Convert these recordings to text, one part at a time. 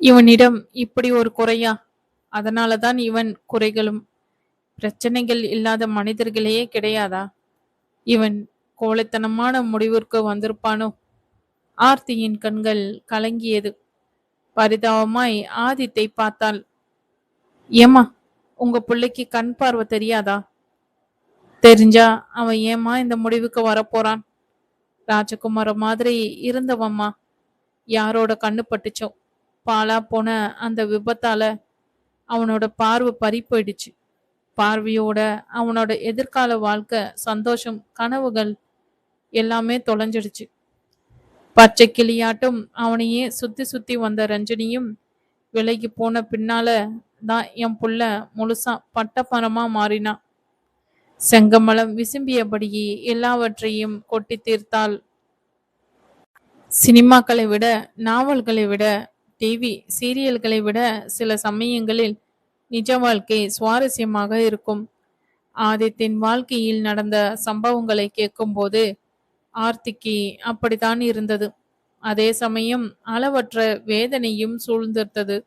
இவனிடம் இப்படி ஒரு குறையா? அதனாலதான் இவன் குறைகளும் பிரச்சனைகள் இல்லாத மனிதர்களையே கிடையாதா? இவன் கோழைத்தனமான முடிவிற்கு வந்திருப்பானோ? ஆர்த்தியின் கண்கள் கலங்கியது. பரிதாபமாய் ஆதித்தை பார்த்தாள். ஏமா உங்க பிள்ளைக்கு கண் பார்வை தெரியாதா? தெரிஞ்சா அவன் ஏமா இந்த முடிவுக்கு வரப்போறான்? ராஜகுமார மாதிரி இருந்தவம்மா. யாரோட கண்ணு பட்டுச்சோ? பாலா போன அந்த விபத்தால அவனோட பார்வை பறி போயிடுச்சு. பார்வையோட அவனோட எதிர்கால வாழ்க்கை சந்தோஷம் கனவுகள் எல்லாமே தொலைஞ்சிடுச்சு. பச்சை கிளியாட்டும் அவனையே சுத்தி சுத்தி வந்த ரஞ்சனியும் விலகி போன பின்னால தான் என் புள்ள முழுசா பட்டப்பணமா மாறினான் செங்கமலம் விசும்பியபடியே எல்லாவற்றையும் கொட்டி தீர்த்தாள். சினிமாக்களை விட நாவல்களை விட டிவி சீரியல்களை விட சில சமயங்களில் நிஜ வாழ்க்கை சுவாரஸ்யமாக இருக்கும். ஆதித்தின் வாழ்க்கையில் நடந்த சம்பவங்களை கேட்கும்போது ஆர்த்திக்கு அப்படித்தான் இருந்தது. அதே சமயம் அளவற்ற வேதனையும் சூழ்ந்திருந்தது.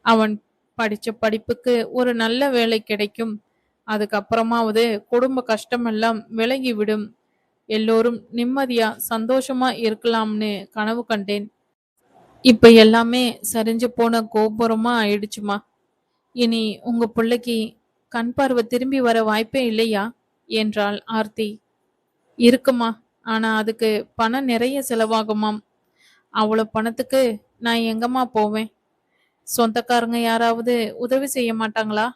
அவன் படிச்ச படிப்புக்கு ஒரு நல்ல வேலை கிடைக்கும். அதுக்கப்புறமாவது குடும்ப கஷ்டமெல்லாம் விலகிவிடும். எல்லோரும் நிம்மதியா சந்தோஷமா இருக்கலாம்னு கனவு கண்டேன். இப்ப எல்லாமே சரிஞ்சு போன கோபுரமா ஆயிடுச்சுமா. இனி உங்க பிள்ளைக்கு கண் பார்வை திரும்பி வர வாய்ப்பே இல்லையா? என்றாள் ஆர்த்தி. இருக்குமா. ஆனா அதுக்கு பணம் நிறைய செலவாகுமாம். அவ்வளவு பணத்துக்கு நான் எங்கம்மா போவேன்? சொந்தக்காரங்க யாராவது உதவி செய்ய மாட்டாங்களா?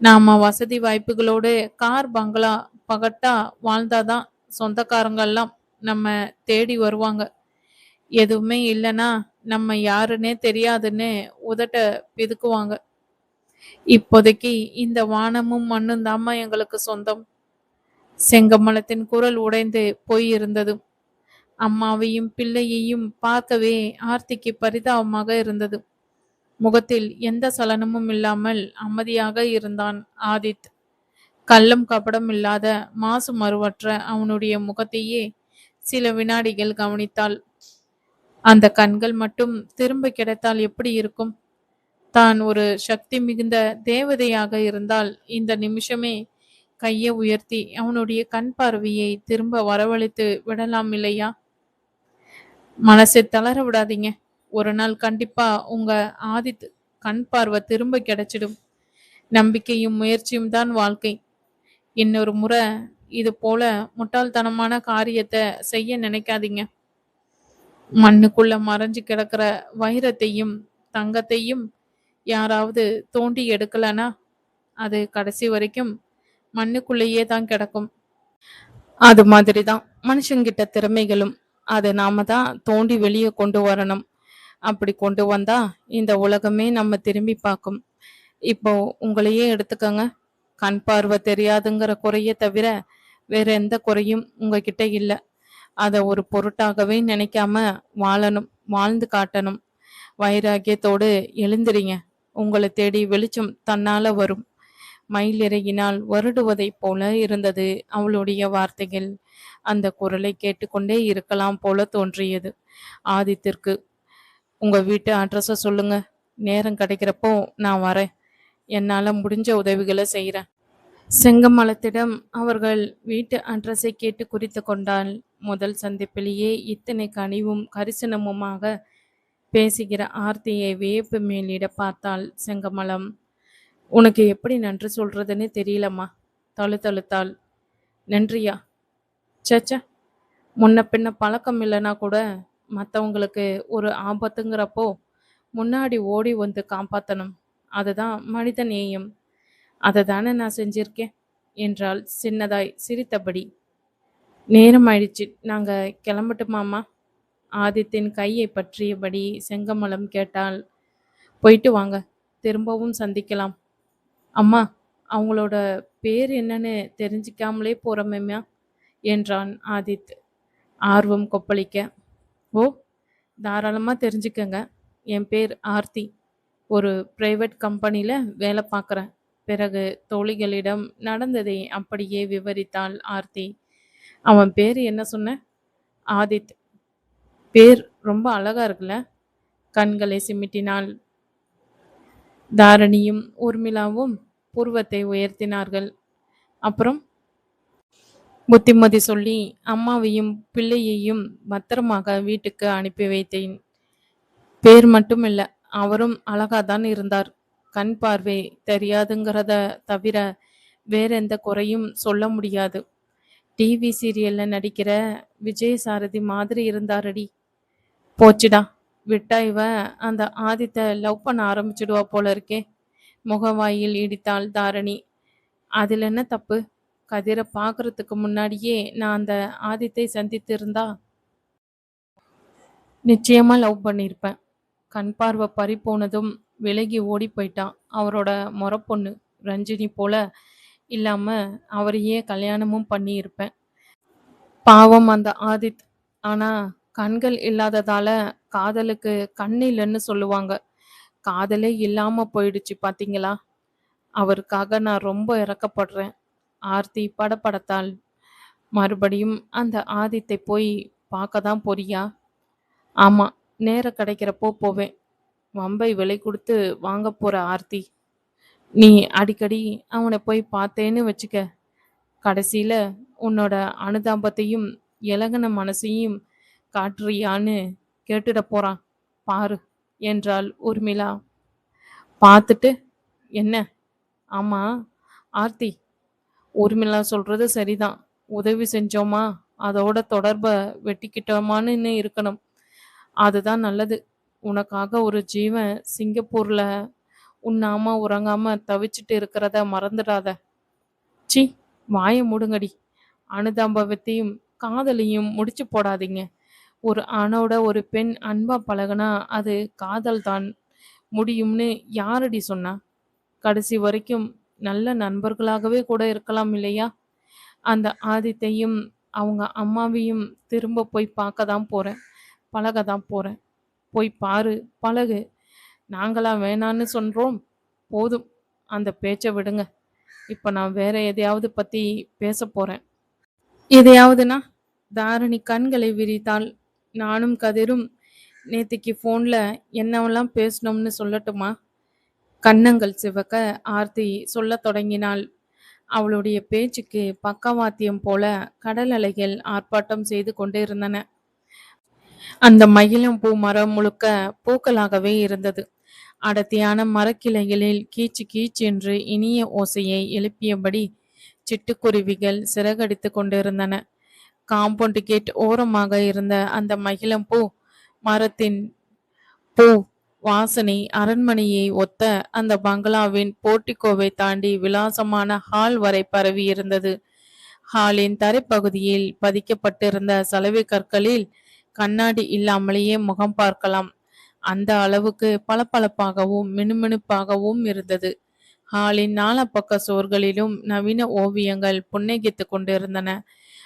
நாம வசதி வாய்ப்புகளோடு கார் பங்களா பகட்டா வாழ்ந்தாதான் சொந்தக்காரங்கெல்லாம் நம்ம தேடி வருவாங்க. எதுவுமே இல்லைன்னா நம்ம யாருன்னே தெரியாதுன்னு உதட்ட பிதுக்குவாங்க. இப்போதைக்கு இந்த வானமும் மண்ணும் தாம்மா எங்களுக்கு சொந்தம். செங்கமலத்தின் குரல் உடைந்து போயிருந்தது. அம்மாவையும் பிள்ளையையும் பார்க்கவே ஆர்த்திக்கு பரிதாபமாக இருந்தது. முகத்தில் எந்த சலனமும் இல்லாமல் அமைதியாக இருந்தான் ஆதித். கள்ளம் கபடம் இல்லாத மாசு மறுவற்ற அவனுடைய முகத்தையே சில வினாடிகள் கவனித்தாள். அந்த கண்கள் மட்டும் திரும்ப கிடைத்தால் எப்படி இருக்கும்? தான் ஒரு சக்தி மிகுந்த தேவதையாக இருந்தால் இந்த நிமிஷமே கையை உயர்த்தி அவனுடைய கண் பார்வையை திரும்ப வரவழைத்து விடலாம் இல்லையா? மனசை தளர விடாதீங்க. ஒரு நாள் கண்டிப்பா உங்க ஆதித் கண் பார்வை திரும்ப கிடைச்சிடும். நம்பிக்கையும் முயற்சியும் தான் வாழ்க்கை. இன்னொரு முறை இது போல முட்டாள்தனமான காரியத்தை செய்ய நினைக்காதீங்க. மண்ணுக்குள்ள மறைஞ்சு கிடக்கிற வைரத்தையும் தங்கத்தையும் யாராவது தோண்டி எடுக்கலனா அது கடைசி வரைக்கும் மண்ணுக்குள்ளேயே தான் கிடக்கும். அது மாதிரி தான் மனுஷங்கிட்ட திறமைகளும் அதை நாம தான் தோண்டி வெளியே கொண்டு வரணும். அப்படி கொண்டு வந்தா இந்த உலகமே நம்ம திரும்பி பார்க்கும். இப்போ உங்களையே எடுத்துக்கோங்க. கண் பார்வை தெரியாதுங்கிற குறைய தவிர வேற எந்த குறையும் உங்ககிட்ட இல்லை. அதை ஒரு பொருட்டாகவே நினைக்காம வாழணும் வாழ்ந்து காட்டணும். வைராகியத்தோடு எழுந்திரிங்க. உங்களை தேடி வெளிச்சம் தன்னால வரும். மயில் இறங்கினால் வருடுவதைப் போல இருந்தது அவளுடைய வார்த்தைகள். அந்த குரலை கேட்டுக்கொண்டே இருக்கலாம் போல தோன்றியது. ஆதித்திற்கு உங்க வீட்டு அட்ரஸை சொல்லுங்க. நேரம் கிடைக்கிறப்போ நான் வரேன். என்னால் முடிஞ்ச உதவிகளை செய்கிறேன் செங்கமலத்திடம் அவர்கள் வீட்டு அட்ரஸை கேட்டு குறித்து கொண்டாள் முதல் சந்திப்பிலேயே இத்தனை கனிவும் கரிசனமுமாக பேசுகிற ஆர்த்தியை வியப்பு மேலிட பார்த்தாள் செங்கமலம். உனக்கு எப்படி நன்றி சொல்றதுன்னு தெரியலம்மா தழுத்தழுத்தாள் நன்றியா? சச்ச முன்ன பின்ன பழக்கம் இல்லைன்னா கூட மற்றவங்களுக்கு ஒரு ஆபத்துங்கிறப்போ முன்னாடி ஓடி வந்து காப்பாற்றணும் அதுதான் மனித நேயம் அதை தானே நான் செஞ்சிருக்கேன் என்றால் சின்னதாய் சிரித்தபடி. நேரம் ஆயிடுச்சு நாங்கள் கிளம்பட்டுமாமா ஆதித்தின் கையை பற்றியபடி செங்கமலம் கேட்டாள். போயிட்டு வாங்க திரும்பவும் சந்திக்கலாம். அம்மா அவங்களோட பேர் என்னன்னு தெரிஞ்சிக்காமலே போகிறோமேம்யா என்றான் ஆதித் ஆர்வம் கொப்பளிக்க. ஓ தாராளமாக தெரிஞ்சுக்கங்க. என் பேர் ஆர்த்தி. ஒரு பிரைவேட் கம்பெனியில் வேலை பார்க்குறேன். பிறகு தோழிகளிடம் நடந்ததை அப்படியே விவரித்தாள் ஆர்த்தி. அவன் பேர் என்ன சொன்ன? ஆதித். பேர் ரொம்ப அழகாக இருக்குல்ல? கண்களை சிமிட்டினாள் தாரணியும் ஊர்மிளாவும் பூர்வத்தை உயர்த்தினார்கள். அப்புறம் புத்திமதி சொல்லி அம்மாவையும் பிள்ளையையும் பத்திரமாக வீட்டுக்கு அனுப்பி வைத்தேன். பேர் மட்டும் இல்லை அவரும் அழகாதான் இருந்தார். கண் பார்வை தெரியாதுங்கிறத தவிர வேற எந்த குறையும் சொல்ல முடியாது. டிவி சீரியல்ல நடிக்கிற விஜய் சாரதி மாதிரி இருந்தாரடி. போச்சுடா. விட்டா இவ அந்த ஆதித்த லவ் பண்ண ஆரம்பிச்சிடுவா போல இருக்கே. முகவாயில் இடித்தாள் தாரணி. அதில் என்ன தப்பு? கதிரை பார்க்கறதுக்கு முன்னாடியே நான் அந்த ஆதித்தை சந்தித்து இருந்தா நிச்சயமாக லவ் பண்ணியிருப்பேன் கண் பார்வை பறி போனதும் விலகி ஓடி போயிட்டான் அவரோட முறப்பொண்ணு ரஞ்சினி போல இல்லாமல் அவரையே கல்யாணமும் பண்ணியிருப்பேன். பாவம் அந்த ஆதித். ஆனால் கண்கள் இல்லாததால காதலுக்கு கண் இல்லைன்னு சொல்லுவாங்க. காதலே இல்லாமல் போயிடுச்சு பார்த்தீங்களா அவருக்காக நான் ரொம்ப இறக்கப்படுறேன். ஆர்த்தி படப்படத்தால் மறுபடியும் அந்த ஆதித்தை போய் பார்க்க தான் போறியா? ஆமாம் நேரம் கிடைக்கிறப்போ போவேன். வம்பை விலை கொடுத்து வாங்க போகிற ஆர்த்தி. நீ அடிக்கடி அவனை போய் பார்த்தேன்னு வச்சுக்க. கடைசியில உன்னோட அனுதாபத்தையும் இலகன மனசையும் காட்டுறியான்னு கேட்டுட போறான் பாரு என்றாள் உர்மிளா பார்த்துட்டு என்ன? ஆமா ஆர்த்தி உர்மிளா சொல்றது சரிதான். உதவி செஞ்சோமா? அதோட தொடர்பை வெட்டிக்கிட்டோமான்னு இருக்கணும். அதுதான் நல்லது. உனக்காக ஒரு ஜீவன் சிங்கப்பூர்ல உண்ணாம உறங்காம தவிச்சிட்டு இருக்கிறத மறந்துடாத. சி வாயை மூடுங்கடி. அனுதாபத்தையும் காதலையும் முடிச்சு போடாதீங்க. ஒரு ஆணோட ஒரு பெண் அன்பா பழகுனா அது காதல் தான் முடியும்னு யாரடி சொன்னா? கடைசி வரைக்கும் நல்ல நண்பர்களாகவே கூட இருக்கலாம் இல்லையா? அந்த ஆதித்தையும் அவங்க அம்மாவையும் திரும்ப போய் பார்க்க தான் போறேன். பழக தான் போறேன். போய் பாரு பழகு. நாங்களா வேணான்னு சொல்கிறோம் போதும். அந்த பேச்சை விடுங்க. இப்போ நான் வேற எதையாவது பற்றி பேச போகிறேன் எதையாவதுனா தாரணி கண்களை விரித்தால் நானும் கதிரும் நேத்திக்கு ஃபோனில் என்னவெல்லாம் பேசணும்னு சொல்லட்டுமா? கன்னங்கள் சிவக்க ஆர்த்தி சொல்லத் தொடங்கினாள். அவளுடைய பேச்சுக்கு பக்கவாத்தியம் போல கடல் அலைகள் ஆர்ப்பாட்டம் செய்து கொண்டே இருந்தன. அந்த மயிலம் பூ மரம் முழுக்க பூக்களாகவே இருந்தது. அடர்த்தியான மரக்கிளைகளில் கீச்சு கீச் என்று இனிய ஓசையை எழுப்பியபடி சிட்டுக்குருவிகள் சிறகடித்து கொண்டிருந்தன. காம்பவுண்ட் கேட் ஓரமாக இருந்த அந்த மகிழம் பூ மரத்தின் பூ வாசனை அரண்மனையை ஒத்த அந்த பங்களாவின் போர்ட்டிகோவை தாண்டி விலாசமான ஹால் வரை பரவி இருந்தது. ஹாலின் தரைப்பகுதியில் பதிக்கப்பட்டிருந்த சலவை கற்களில் கண்ணாடி இல்லாமலேயே முகம் பார்க்கலாம். அந்த அளவுக்கு பளபளப்பாகவும் மினுமினுப்பாகவும் இருந்தது. ஹாலின் நாலப்பக்க சுவர்களிலும் நவீன ஓவியங்கள் புன்னகித்து கொண்டிருந்தன.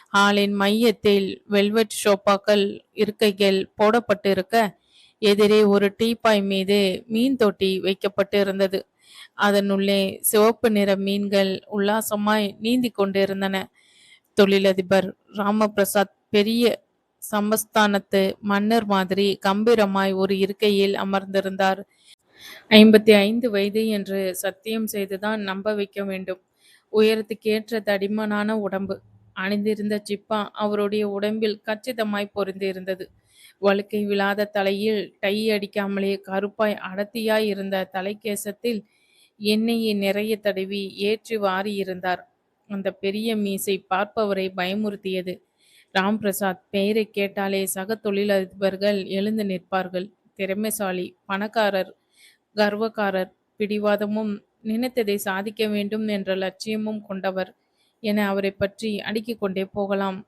ஹாலின் மையத்தில் வெல்வெட் ஷோப்பாக்கள் இருக்கைகள் போடப்பட்டிருக்க எதிரே ஒரு டீப்பாய் மீது மீன் தொட்டி வைக்கப்பட்டு இருந்தது அதனுள்ளே சிவப்பு நிற மீன்கள் உல்லாசமாய் நீந்தி கொண்டிருந்தன. தொழிலதிபர் ராமபிரசாத் பெரிய சமஸ்தானத்து மன்னர் மாதிரி கம்பீரமாய் ஒரு இருக்கையில் அமர்ந்திருந்தார். ஐம்பத்தி ஐந்து வயது என்று சத்தியம் செய்துதான் நம்ப வைக்க வேண்டும். உயரத்துக்கேற்ற தடிமனான உடம்பு. அணிந்திருந்த சிப்பா அவருடைய உடம்பில் கச்சிதமாய் பொருந்திருந்தது. வழுக்கை விழாத தலையில் டை அடிக்காமலே கருப்பாய் அடர்த்தியாய் இருந்த தலைக்கேசத்தில் எண்ணெயை நிறைய தடவி ஏற்றி வாரி இருந்தார் அந்த பெரிய மீசை பார்ப்பவரை பயமுறுத்தியது. ராம் பிரசாத் பெயரை கேட்டாலே சக தொழிலதிபர்கள் எழுந்து நிற்பார்கள். திறமைசாலி பணக்காரர் கர்வக்காரர் பிடிவாதமும் நினைத்ததை சாதிக்க வேண்டும் என்ற லட்சியமும் கொண்டவர் என அவரை பற்றி அடுக்கிக் கொண்டே போகலாம்.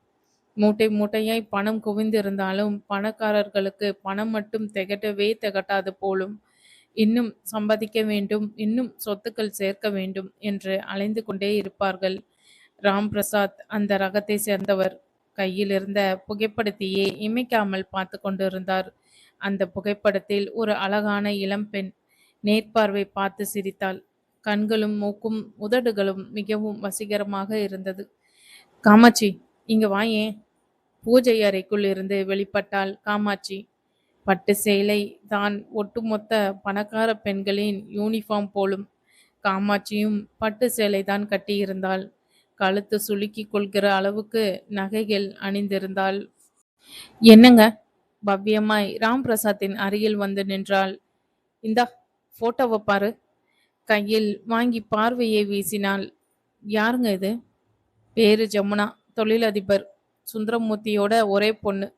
மூட்டை மூட்டையாய் பணம் குவிந்திருந்தாலும் பணக்காரர்களுக்கு பணம் மட்டும் திகட்டவே திகட்டாது போலும். இன்னும் சம்பாதிக்க வேண்டும் இன்னும் சொத்துக்கள் சேர்க்க வேண்டும் என்று அலைந்து கொண்டே இருப்பார்கள். ராம் பிரசாத் அந்த ரகத்தை சேர்ந்தவர். கையில் இருந்த புகைப்படத்தையே இமைக்காமல் பார்த்து கொண்டிருந்தார் அந்த புகைப்படத்தில் ஒரு அழகான இளம்பெண் நேர்பார்வை பார்த்து சிரித்தாள். கண்களும் மூக்கும் உதடுகளும் மிகவும் வசீகரமாக இருந்தது. காமாட்சி இங்க வாயேன் பூஜை அறைக்குள் இருந்து வெளிப்பட்டாள் காமாட்சி. பட்டு சேலை தான் ஒட்டுமொத்த பணக்கார பெண்களின் யூனிஃபார்ம் போலும். காமாட்சியும் பட்டு சேலை தான் கட்டியிருந்தாள். கழுத்து சுளுக்கி கொள்கிற அளவுக்கு நகைகள் அணிந்திருந்தாள். என்னங்க? பவ்யமாய் ராம் பிரசாத்தின் அருகில் வந்து நின்றாள். இந்தா போட்டோவை பாரு. கையில் வாங்கி பார்வையை வீசினாள். யாருங்க இது? பேரு ஜமுனா தொழிலதிபர். சுந்தரமூர்த்தியோட ஒரே பொண்ணு.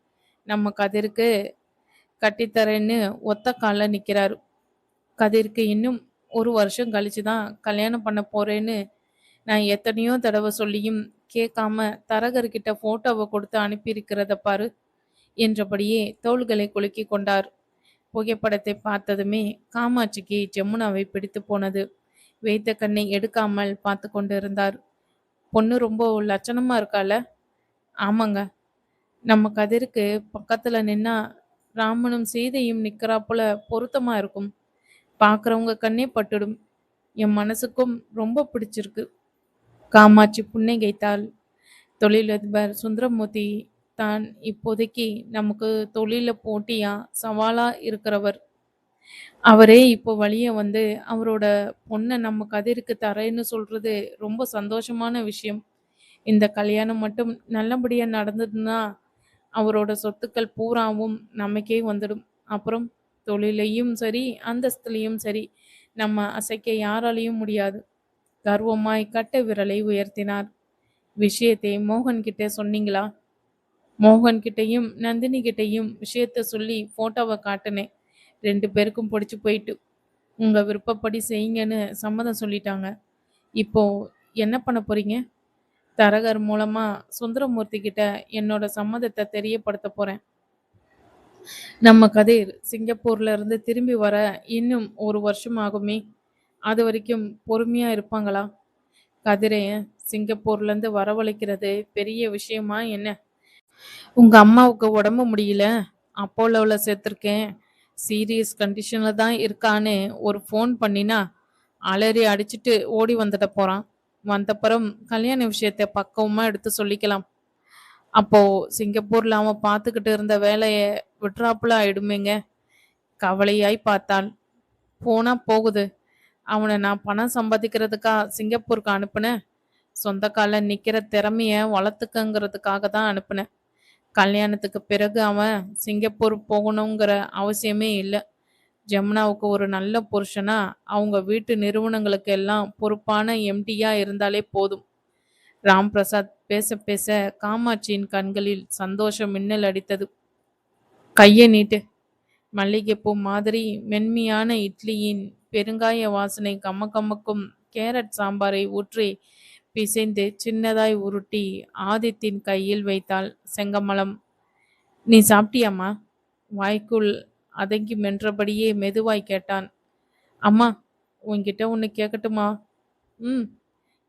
நம்ம கதிருக்கு கட்டித்தரேன்னு ஒத்த காலில் நிற்கிறாரு கதிருக்கு இன்னும் ஒரு வருஷம் கழிச்சு தான் கல்யாணம் பண்ண போறேன்னு நான் எத்தனையோ தடவை சொல்லியும் கேட்காம தரகர்கிட்ட போட்டோவை கொடுத்து அனுப்பியிருக்கிறத பாரு என்றபடியே தோள்களை குலுக்கி கொண்டார். புகைப்படத்தை பார்த்ததுமே காமாட்சிக்கு ஜமுனாவை பிடித்து போனது. வைத்த கண்ணை எடுக்காமல் பார்த்து கொண்டிருந்தார். பொண்ணு ரொம்ப லட்சணமா இருக்கால? ஆமாங்க. நம்ம கதிருக்கு பக்கத்துல நின்னா ராமனும் சீதையும் நிற்கிறாப்புல பொருத்தமா இருக்கும். பார்க்குறவங்க கண்ணே பட்டுடும். என் மனசுக்கும் ரொம்ப பிடிச்சிருக்கு. காமாட்சி புன்னகைத்தாள் தொழிலதிபர் சுந்தரமூர்த்தி தான் இப்போதைக்கு நமக்கு தொழில போட்டியா சவாலா இருக்கிறவர். அவரே இப்போ வழிய வந்து அவரோட பொண்ணை நம்ம கதிருக்கு தரேன்னு சொல்றது ரொம்ப சந்தோஷமான விஷயம். இந்த கல்யாணம் மட்டும் நல்லபடியா நடந்ததுன்னா அவரோட சொத்துக்கள் பூராவும் நமக்கே வந்துடும். அப்புறம் தொழிலையும் சரி அந்தஸ்துலையும் சரி நம்ம அசைக்க யாராலையும் முடியாது. கர்வமாய் கட்ட விரலை உயர்த்தினார். விஷயத்தை மோகன் கிட்ட சொன்னீங்களா? மோகன் கிட்டையும் நந்தினி கிட்டையும் விஷயத்த சொல்லி போட்டோவை காட்டினேன். ரெண்டு பேருக்கும் பிடிச்சி போயிட்டு உங்க விருப்பப்படி செய்யுங்கன்னு சம்மதம் சொல்லிட்டாங்க. இப்போ என்ன பண்ண போறீங்க? தரகர் மூலமா சுந்தரமூர்த்தி கிட்ட என்னோட சம்மதத்தை தெரியப்படுத்த போறேன். நம்ம கதிர் சிங்கப்பூர்ல இருந்து திரும்பி வர இன்னும் ஒரு வருஷம் ஆகுமே அது வரைக்கும் பொறுமையா இருப்பாங்களா? கதிரையை சிங்கப்பூர்லேருந்து வரவழைக்கிறது பெரிய விஷயமா என்ன? உங்கள் அம்மாவுக்கு உடம்பு முடியல. அப்போலோவில் சேர்த்துருக்கேன். சீரியஸ் கண்டிஷனில் தான் இருக்கான்னு ஒரு ஃபோன் பண்ணினா அலறி அடிச்சிட்டு ஓடி வந்துட போகிறான் வந்தப்புறம் கல்யாண விஷயத்தை பக்கவமா எடுத்து சொல்லிக்கலாம். அப்போது சிங்கப்பூரில் அவன் பார்த்துக்கிட்டு இருந்த வேலையை விட்ராப்புல ஆயிடுமேங்க. கவலையாய் பார்த்தாள். போனால் போகுது. அவனை நான் பணம் சம்பாதிக்கிறதுக்கா சிங்கப்பூருக்கு அனுப்புனேன். சொந்த கால திறமைய வளர்த்துக்கங்கிறதுக்காக தான் அனுப்புனேன். கல்யாணத்துக்கு பிறகு அவன் சிங்கப்பூர் போகணுங்கிற அவசியமே இல்லை. ஜமுனாவுக்கு ஒரு நல்ல புருஷனா அவங்க வீட்டு நிறுவனங்களுக்கு எல்லாம் பொறுப்பான எம்டியா இருந்தாலே போதும். ராம் பிரசாத் பேச பேச காமாட்சியின் கண்களில் சந்தோஷம் மின்னல் அடித்தது. கையை நீட்டு. மல்லிகைப்பூ மாதிரி மென்மையான இட்லியின் பெருங்காய வாசனை கம்ம கேரட் சாம்பாரை ஊற்றி பிசைந்து சின்னதாய் உருட்டி ஆதித்தின் கையில் வைத்தாள் செங்கமலம். நீ சாப்பிட்டியாம்மா? வாய்க்குள் அதங்கி மென்றபடியே மெதுவாய் கேட்டான். அம்மா உன்கிட்ட ஒன்று கேட்கட்டுமா ம்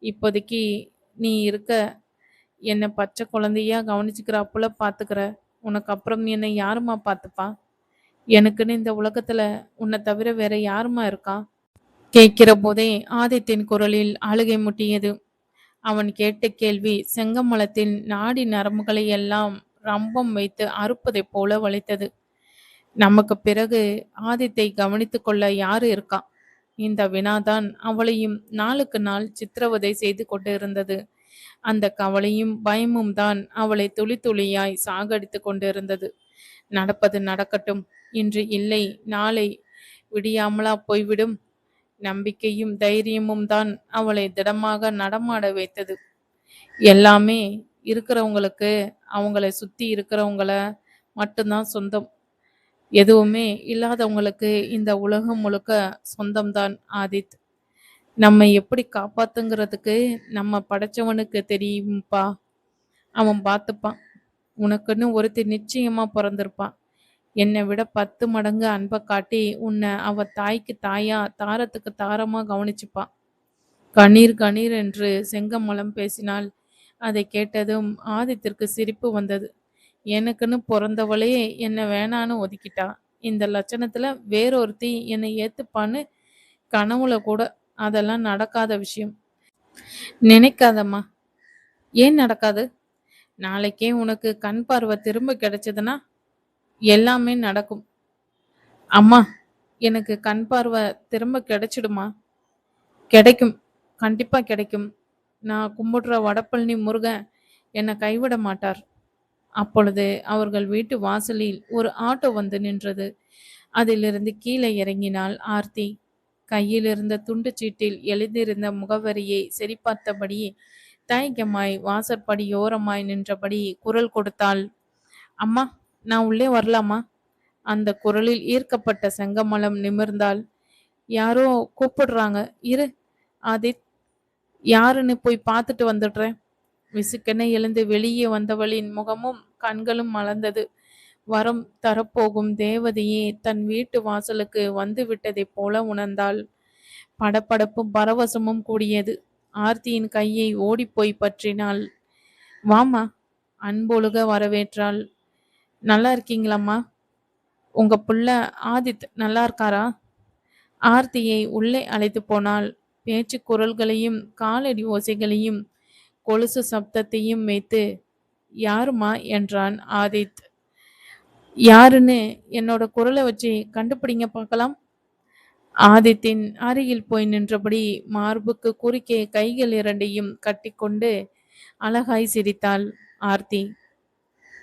இப்போதைக்கு நீ இருக்க என்னை பச்சை குழந்தையா கவனிச்சுக்கிறாப்புல பார்த்துக்கிற உனக்கு அப்புறம் என்னை யாருமா பார்த்துப்பா எனக்குன்னு இந்த உலகத்துல உன்னை தவிர வேற யாருமா இருக்கா? கேட்கிற போதே ஆதித்தின் குரலில் அழுகை முட்டியது. அவன் கேட்ட கேள்வி செங்கமலத்தின் நாடி நரம்புகளை எல்லாம் ரம்பம் வைத்து அறுப்பதைப் போல வளைத்தது நமக்கு பிறகு ஆதித்தை கவனித்து கொள்ள யாரு இருக்கா? இந்த வினாதான் அவளையும் நாளுக்கு நாள் சித்திரவதை செய்து கொண்டிருந்தது. அந்த கவலையும் பயமும் தான் அவளை துளி துளியாய் சாகடித்து கொண்டிருந்தது. நடப்பது நடக்கட்டும். இன்று இல்லை நாளை விடியாமலா போய்விடும். நம்பிக்கையும் தைரியமும் தான் அவளை திடமாக நடமாட வைத்தது. எல்லாமே இருக்கிறவங்களுக்கு அவங்கள சுற்றி இருக்கிறவங்கள மட்டும்தான் சொந்தம். எதுவுமே இல்லாதவங்களுக்கு இந்த உலகம் முழுக்க சொந்தம்தான் ஆதித். நம்ம எப்படி காப்பாத்துங்கிறதுக்கு நம்ம படைச்சவனுக்கு தெரியும்ப்பா அவன் பார்த்துப்பான். உனக்குன்னு ஒருத்தர் நிச்சயமாக பிறந்திருப்பான் என்னை விட பத்து மடங்கு அன்பை காட்டி உன்னை அவ தாய்க்கு தாயா தாரத்துக்கு தாரமா கவனிச்சுப்பா. கணீர் கணீர் என்று செங்கமலம் பேசினாள். அதை கேட்டதும் ஆதித்திற்கு சிரிப்பு வந்தது. எனக்குன்னு பிறந்தவளே என்னை வேணான்னு ஒதுக்கிட்டா. இந்த லட்சணத்துல வேறொருத்தி என்னை ஏத்துப்பான்னு கனவுல கூட அதெல்லாம் நடக்காத விஷயம். நினைக்காதம்மா. ஏன் நடக்காது? நாளைக்கே உனக்கு கண் பார்வை திரும்ப கிடைச்சதுன்னா எல்லாமே நடக்கும். அம்மா எனக்கு கண் பார்வை திரும்ப கிடைச்சிடுமா? கிடைக்கும். கண்டிப்பா கிடைக்கும். நான் கும்பிடுற வடபழனி முருகன் என்னை கைவிட மாட்டார். அப்பொழுது அவர்கள் வீட்டு வாசலில் ஒரு ஆட்டோ வந்து நின்றது. அதிலிருந்து கீழே இறங்கினாள் ஆர்த்தி. கையில் இருந்த துண்டு சீட்டில் எழுதியிருந்த முகவரியை சரிபார்த்தபடி தயக்கமாய் வாசற்படியோரமாய் நின்றபடி குரல் கொடுத்தாள். அம்மா நான் உள்ளே வரலாமா? அந்த குரலில் ஈர்க்கப்பட்ட செங்கமலம் நிமிர்ந்தாள் யாரோ கூப்பிடுறாங்க. இரு ஆதித் யாருன்னு போய் பார்த்துட்டு வந்துடுறேன். விசுக்கென எழுந்து வெளியே வந்தவளின் முகமும் கண்களும் மலர்ந்தது. வரம் தரப்போகும் தேவதையே தன் வீட்டு வாசலுக்கு வந்து விட்டதைப் போல உணர்ந்தாள். படப்படப்பும் பரவசமும் கூடியது. ஆர்த்தியின் கையை ஓடிப்போய் பற்றினாள். வாமா அன்பொழுக வரவேற்றாள். நல்லா இருக்கீங்களாம்மா? உங்க புள்ள ஆதித் நல்லா இருக்காரா? ஆர்த்தியை உள்ளே அழைத்து போனால் பேச்சு குரல்களையும் காலடி ஓசைகளையும் கொலுசு சப்தத்தையும் வைத்து யாருமா என்றான் ஆதித். யாருன்னு என்னோட குரலை வச்சு கண்டுபிடிங்க பார்க்கலாம். ஆதித்தின் அருகில் போய் நின்றபடி மார்புக்கு குறுக்கே கைகள் இரண்டையும் கட்டிக்கொண்டு அழகாய் சிரித்தாள் ஆர்த்தி.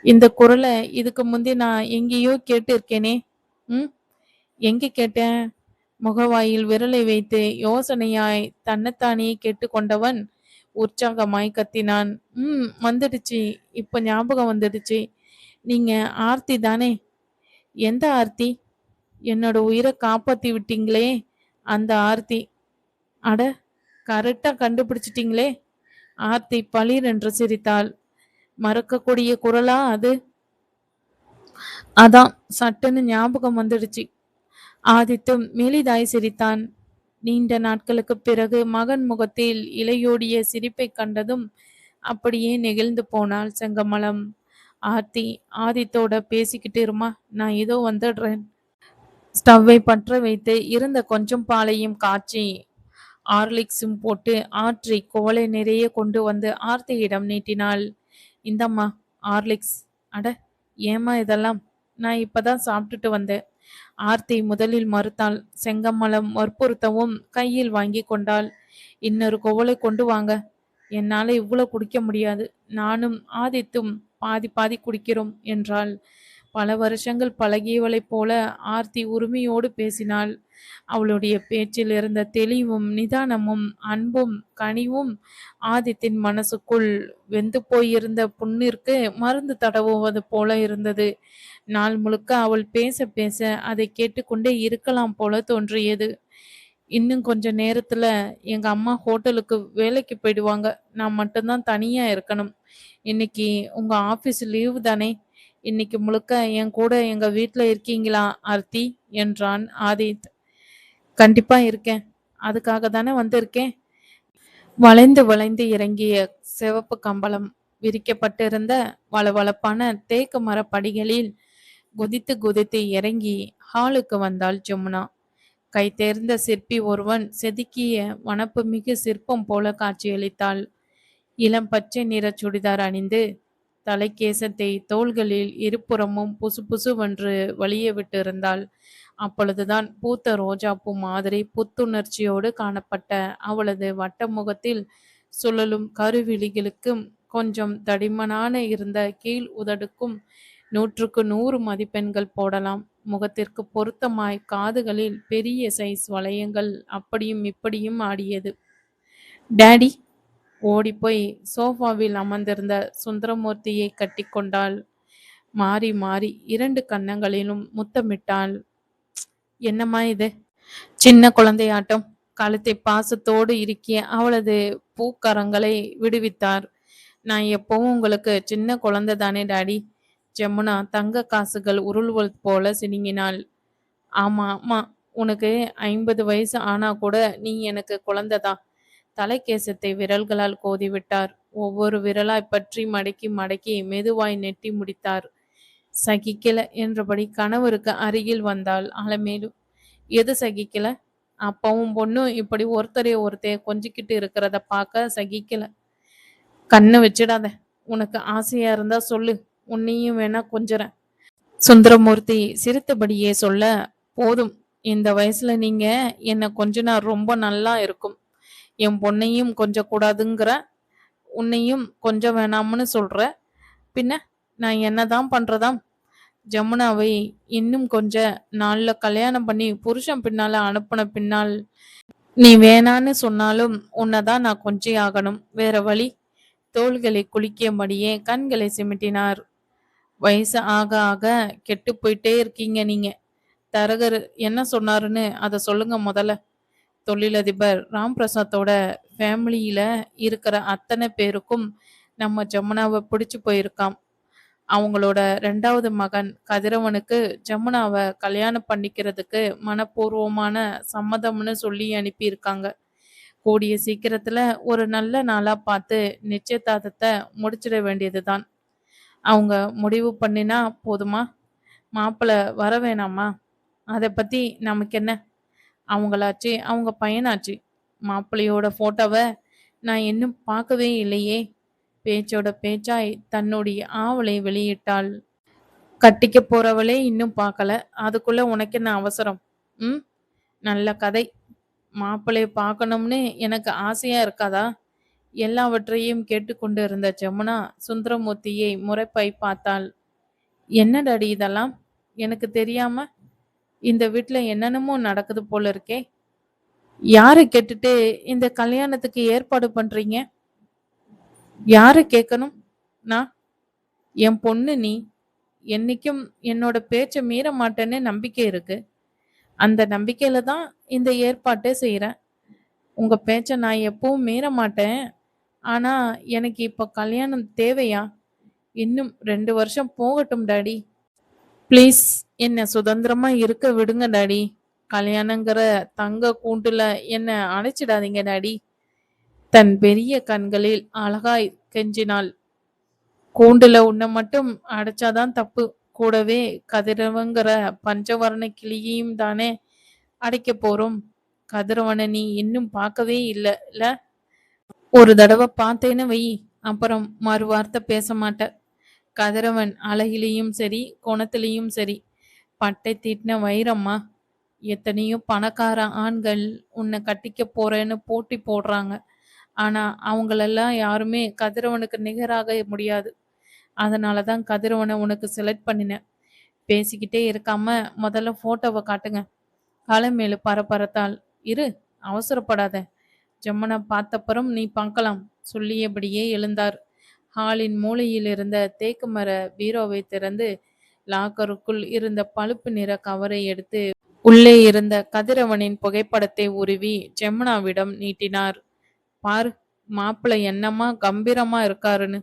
இந்த குரலை இதுக்கு முந்தைய நான் எங்கேயோ கேட்டு இருக்கேனே ம்? எங்கே கேட்டேன்? முகவாயில் விரலை வைத்து யோசனையாய் தன்னைத்தானே கேட்டுக்கொண்டவன் உற்சாகமாய் கத்தினான். ம் வந்துடுச்சு. இப்போ ஞாபகம் வந்துடுச்சு. நீங்க ஆர்த்தி தானே? எந்த ஆர்த்தி? என்னோட உயிரை காப்பாத்தி விட்டீங்களே அந்த ஆர்த்தி. அட கரெக்டா கண்டுபிடிச்சிட்டீங்களே. ஆர்த்தி பளிர் என்று சிரித்தாள். மறக்கக்கூடிய குரலா அது? அதான் சட்டுன்னு ஞாபகம் வந்துடுச்சு. ஆதித்தும் மெலிதாய் சிரித்தான். நீண்ட நாட்களுக்கு பிறகு மகன் முகத்தில் இலையோடிய சிரிப்பை கண்டதும் அப்படியே நெகிழ்ந்து போனாள் செங்கமலம். ஆர்த்தி ஆதித்தோட பேசிக்கிட்டு இருமா நான் ஏதோ வந்துடுறேன். ஸ்டவ்வை பற்ற வைத்து இருந்த கொஞ்சம் பாலையும் காய்ச்சி ஆர்லிக்ஸும் போட்டு ஆற்றி கோலை நிறைய கொண்டு வந்து ஆர்த்தியிடம் நீட்டினாள். இந்தம்மா ஆர்லிக்ஸ். அட ஏமா இதெல்லாம்? நான் இப்பதான் சாப்பிட்டுட்டு வந்தேன். ஆர்த்தி முதலில் மறுத்தாள். செங்கம்மலம் வற்புறுத்தவும் கையில் வாங்கி கொண்டாள். இன்னொரு குவளை கொண்டு வாங்க. என்னால இவ்வளவு குடிக்க முடியாது. நானும் ஆதித்தும் பாதி பாதி குடிக்கிறோம் என்றாள். பல வருஷங்கள் பழகியவளைப் போல ஆர்த்தி உரிமையோடு பேசினாள். அவளுடைய பேச்சில் இருந்த தெளிவும் நிதானமும் அன்பும் கனிவும் ஆதித்தின் மனசுக்குள் வெந்து போயிருந்த புண்ணிற்கு மருந்து தடவுவது போல இருந்தது. நாள் முழுக்க அவள் பேச பேச அதை கேட்டுக்கொண்டே இருக்கலாம் போல தோன்றியது. இன்னும் கொஞ்ச நேரத்துல எங்க அம்மா ஹோட்டலுக்கு வேலைக்கு போயிடுவாங்க. நான் மட்டும்தான் தனியா இருக்கணும். இன்னைக்கு உங்க ஆபீஸ் லீவு தானே. இன்னைக்கு முழுக்க என் கூட எங்க வீட்டுல இருக்கீங்களா ஆர்த்தி? என்றான் ஆதித். கண்டிப்பா இருக்கேன். அதுக்காக தானே வந்திருக்கேன். வளைந்து வளைந்து இறங்கிய சிவப்பு கம்பளம் விரிக்கப்பட்டிருந்த வளவளப்பான தேக்கு மர படிகளில் குதித்து குதித்து இறங்கி ஹாலுக்கு வந்தாள் ஜமுனா. கை தேர்ந்த சிற்பி ஒருவன் செதுக்கிய வனப்பு மிகு சிற்பம் போல காட்சியளித்தாள். இளம் பச்சை நிற சுடிதார் அணிந்து தலைக்கேசத்தை தோள்களில் இருபுறமும் புசு புசுவென்று வழிய விட்டிருந்தாள். அப்பொழுதுதான் பூத்த ரோஜாப்பூ மாதிரி புத்துணர்ச்சியோடு காணப்பட்ட அவளது வட்ட முகத்தில் சுழலும் கருவிழிகளுக்கும் கொஞ்சம் தடிமனான இருந்த கீழ் உதடுக்கும் நூற்றுக்கு நூறு மதிப்பெண்கள் போடலாம். முகத்திற்கு பொருத்தமாய் காதுகளில் பெரிய சைஸ் வளையங்கள் அப்படியும் இப்படியும் ஆடியது. டேடி ஓடிப்போய் சோஃபாவில் அமர்ந்திருந்த சுந்தரமூர்த்தியை கட்டிக்கொண்டாள். மாறி மாறி இரண்டு கன்னங்களிலும் முத்தமிட்டாள். என்னம்மா இது? சின்ன குழந்தையாட்டம். கழுத்தை பாசத்தோடு இருக்கிய அவளது பூக்கரங்களை விடுவித்தார். நான் எப்பவும் உங்களுக்கு சின்ன குழந்தை தானே டாடி. ஜமுனா தங்க காசுகள் உருள்வது போல சினிங்கினாள். ஆமா ஆமா. உனக்கு ஐம்பது வயசு ஆனா கூட நீ எனக்கு குழந்தைதான். தலைக்கேசத்தை விரல்களால் கோதி விட்டார் ஒவ்வொரு விரலாய் பற்றி மடக்கி மடக்கி மெதுவாய் நெட்டி முடித்தார். சகிக்கல என்றபடி கணவருக்கு அருகில் வந்தாள் அலமேலு. எது சகிக்கல? அப்பாவும் பொண்ணும் இப்படி ஒருத்தரே ஒருத்தர் கொஞ்சிக்கிட்டு இருக்கிறத பார்க்க சகிக்கல. கண்ணை வச்சிடாத. உனக்கு ஆசையா இருந்தா சொல்லு. உன்னையும் வேணா கொஞ்சறேன். சுந்தரமூர்த்தி சிரித்தபடியே சொல்ல போதும். இந்த வயசுல நீங்க என்ன கொஞ்சினா ரொம்ப நல்லா இருக்கும். என் பொண்ணையும் கொஞ்சம் கூடாதுங்கிற, உன்னையும் கொஞ்சம் வேணாம்னு சொல்ற. பின்ன நான் என்னதான் பண்றதாம்? ஜமுனாவை இன்னும் கொஞ்ச நாள்ல கல்யாணம் பண்ணி புருஷன் பின்னால அனுப்பின பின்னால் நீ வேணான்னு சொன்னாலும் உன்னதான் நான் கொஞ்சி ஆகணும். வேற வழி? தோள்களை குலுக்கியபடியே கண்களை சிமிட்டினார். வயசு ஆக ஆக கெட்டு போயிட்டே இருக்கீங்க நீங்க. தரகர் என்ன சொன்னாருன்னு அதை சொல்லுங்க முதல்ல தொழிலதிபர் ராம்பிரசாத்தோட ஃபேமிலியில இருக்கிற அத்தனை பேருக்கும் நம்ம ஜமுனாவை பிடிச்சு போயிருக்காம். அவங்களோட ரெண்டாவது மகன் கதிரவனுக்கு ஜமுனாவை கல்யாணம் பண்ணிக்கிறதுக்கு மனப்பூர்வமான சம்மதம்னு சொல்லி அனுப்பியிருக்காங்க. கூடிய சீக்கிரத்துல ஒரு நல்ல நாளா பார்த்து நிச்சயதார்த்தத்தை முடிச்சிட வேண்டியதுதான். அவங்க முடிவு பண்ணினா போதுமா? மாப்பிள்ளை வர வேணாமா? அதைப் பத்தி நமக்கென்ன? அவங்களாச்சு அவங்க பையனாச்சு. மாப்பிள்ளையோட ஃபோட்டோவை நான் இன்னும் பார்க்கவே இல்லையே. பேச்சோட பேச்சாய் தன்னுடைய ஆவலை வெளியிட்டாள். கட்டிக்கப் போறவளே இன்னும் பார்க்கல. அதுக்குள்ள உனக்கென்ன அவசரம்? ம். நல்ல கதை. மாப்பிள்ளைய பார்க்கணும்னு எனக்கு ஆசையா இருக்காதா? எல்லாவற்றையும் கேட்டுக்கொண்டிருந்த ஜமுனா சுந்தரமூர்த்தியை முறைப்பாய் பார்த்தாள். என்ன டாடி இதெல்லாம்? எனக்கு தெரியாம இந்த வீட்டில் என்னென்னமோ நடக்குது போல இருக்கே. யாரை கேட்டுட்டு இந்த கல்யாணத்துக்கு ஏற்பாடு பண்றீங்க? யாரை கேட்கணும்? நான்? என் பொண்ணு நீ. என்னைக்கும் என்னோட பேச்சை மீற மாட்டேன்னு நம்பிக்கை இருக்கு. அந்த நம்பிக்கையில தான் இந்த ஏற்பாட்டே செய்கிறேன் உங்க பேச்சை நான் எப்பவும் மீற மாட்டேன். ஆனா எனக்கு இப்போ கல்யாணம் தேவையா? இன்னும் ரெண்டு வருஷம் போகட்டும் டாடி. ப்ளீஸ் என்னை சுதந்திரமா இருக்க விடுங்க டாடி. கல்யாணங்கிற தங்க கூண்டுல என்னை அடைச்சிடாதீங்க டாடி. தன் பெரிய கண்களில் அழகாய் கெஞ்சினாள். கூண்டுல உன்னை மட்டும் அடைச்சாதான் தப்பு. கூடவே கதிரவங்கிற பஞ்சவர்ண கிளியையும் தானே அடைக்கப் போறோம். கதிரவனை நீ இன்னும் பார்க்கவே இல்லைல்ல ஒரு தடவை பார்த்தேன்னு வை அப்புறம் மறு வார்த்தை பேச மாட்டேன் கதிரவன் அழகிலையும் சரி, குணத்திலையும் சரி, பட்டை தீட்டின வைரம்மா. எத்தனையோ பணக்கார ஆண்கள் உன்னை கட்டிக்கப் போறேன்னு போட்டி போடுறாங்க. ஆனா அவங்களெல்லாம் யாருமே கதிரவனுக்கு நிகராக முடியாது. அதனால தான் கதிரவனை உனக்கு செலக்ட் பண்ணினேன். பேசிக்கிட்டே இருக்காம முதல்ல போட்டோவை காட்டுங்க. காலமேலு பரபரத்தால் இரு. அவசரப்படாத. ஜமுனா பார்த்தப்புறம் நீ பார்க்கலாம். சொல்லியபடியே எழுந்தார். ஹாலின் மூலையில் இருந்த தேக்கு மர பீரோவை திறந்து லாக்கருக்குள் இருந்த பழுப்பு நிற கவரை எடுத்து உள்ளே இருந்த கதிரவனின் புகைப்படத்தை உருவி ஜெமுனாவிடம் நீட்டினார். பார் மாப்பிள்ளை என்னம்மா கம்பீரமா இருக்காருன்னு.